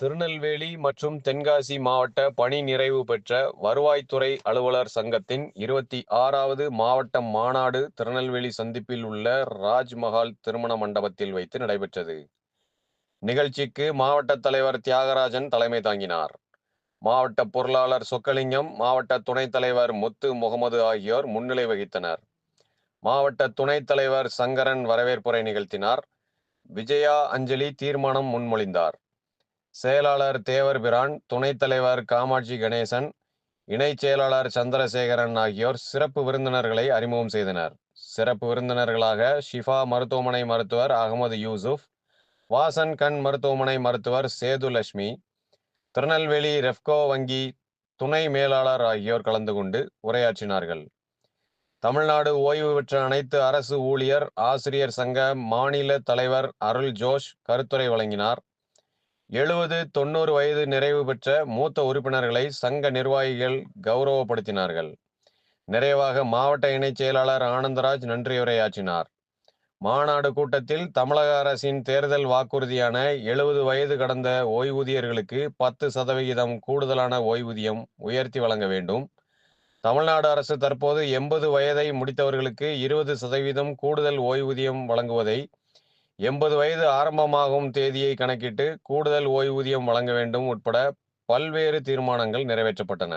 திருநெல்வேலி மற்றும் தென்காசி மாவட்ட பணி நிறைவு பெற்ற வருவாய்த்துறை அலுவலர் சங்கத்தின் இருபத்தி ஆறாவது மாவட்ட மாநாடு திருநெல்வேலி சந்திப்பில் உள்ள ராஜ்மஹால் திருமண மண்டபத்தில் வைத்து நடைபெற்றது. நிகழ்ச்சிக்கு மாவட்ட தலைவர் தியாகராஜன் தலைமை தாங்கினார். மாவட்ட பொருளாளர் சொக்கலிங்கம் மாவட்ட துணைத் தலைவர் முத்து முகமது ஆகியோர் முன்னிலை வகித்தனர். மாவட்ட துணைத் தலைவர் சங்கரன் வரவேற்புரை நிகழ்த்தினார். விஜயா அஞ்சலி தீர்மானம் முன்மொழிந்தார். செயலாளர் தேவர் பிரான் துணைத் தலைவர் காமாட்சி கணேசன் இணைச் செயலாளர் சந்திரசேகரன் ஆகியோர் சிறப்பு விருந்தினர்களை அறிமுகம் செய்தனர். சிறப்பு விருந்தினர்களாக ஷிஃபா மருத்துவமனை மருத்துவர் அகமது யூசுப் வாசன் கண் மருத்துவமனை மருத்துவர் சேது லட்சுமி திருநெல்வேலி ரெஃப்கோ வங்கி துணை மேலாளர் ஆகியோர் கலந்து கொண்டு உரையாற்றினார்கள். தமிழ்நாடு ஓய்வு பெற்ற அனைத்து அரசு ஊழியர் ஆசிரியர் சங்க மாநில தலைவர் அருள் ஜோஷ் கருத்துரை வழங்கினார். எழுபது தொண்ணூறு வயது நிறைவு பெற்ற மூத்த உறுப்பினர்களை சங்க நிர்வாகிகள் கௌரவப்படுத்தினார்கள். நிறைவாக மாவட்ட இணைச் செயலாளர் ஆனந்தராஜ் நன்றியுரையாற்றினார் மாநாடு கூட்டத்தில் தமிழக அரசின் தேர்தல் வாக்குறுதியான எழுபது வயது கடந்த ஓய்வூதியர்களுக்கு பத்து சதவிகிதம் கூடுதலான ஓய்வூதியம் உயர்த்தி வழங்க வேண்டும். தமிழ்நாடு அரசு தற்போது எண்பது வயதை முடித்தவர்களுக்கு இருபது சதவீதம் கூடுதல் ஓய்வூதியம் வழங்குவதை எண்பது வயது ஆரம்பமாகும் தேதியை கணக்கிட்டு கூடுதல் ஓய்வூதியம் வழங்க வேண்டும் உட்பட பல்வேறு தீர்மானங்கள் நிறைவேற்றப்பட்டன.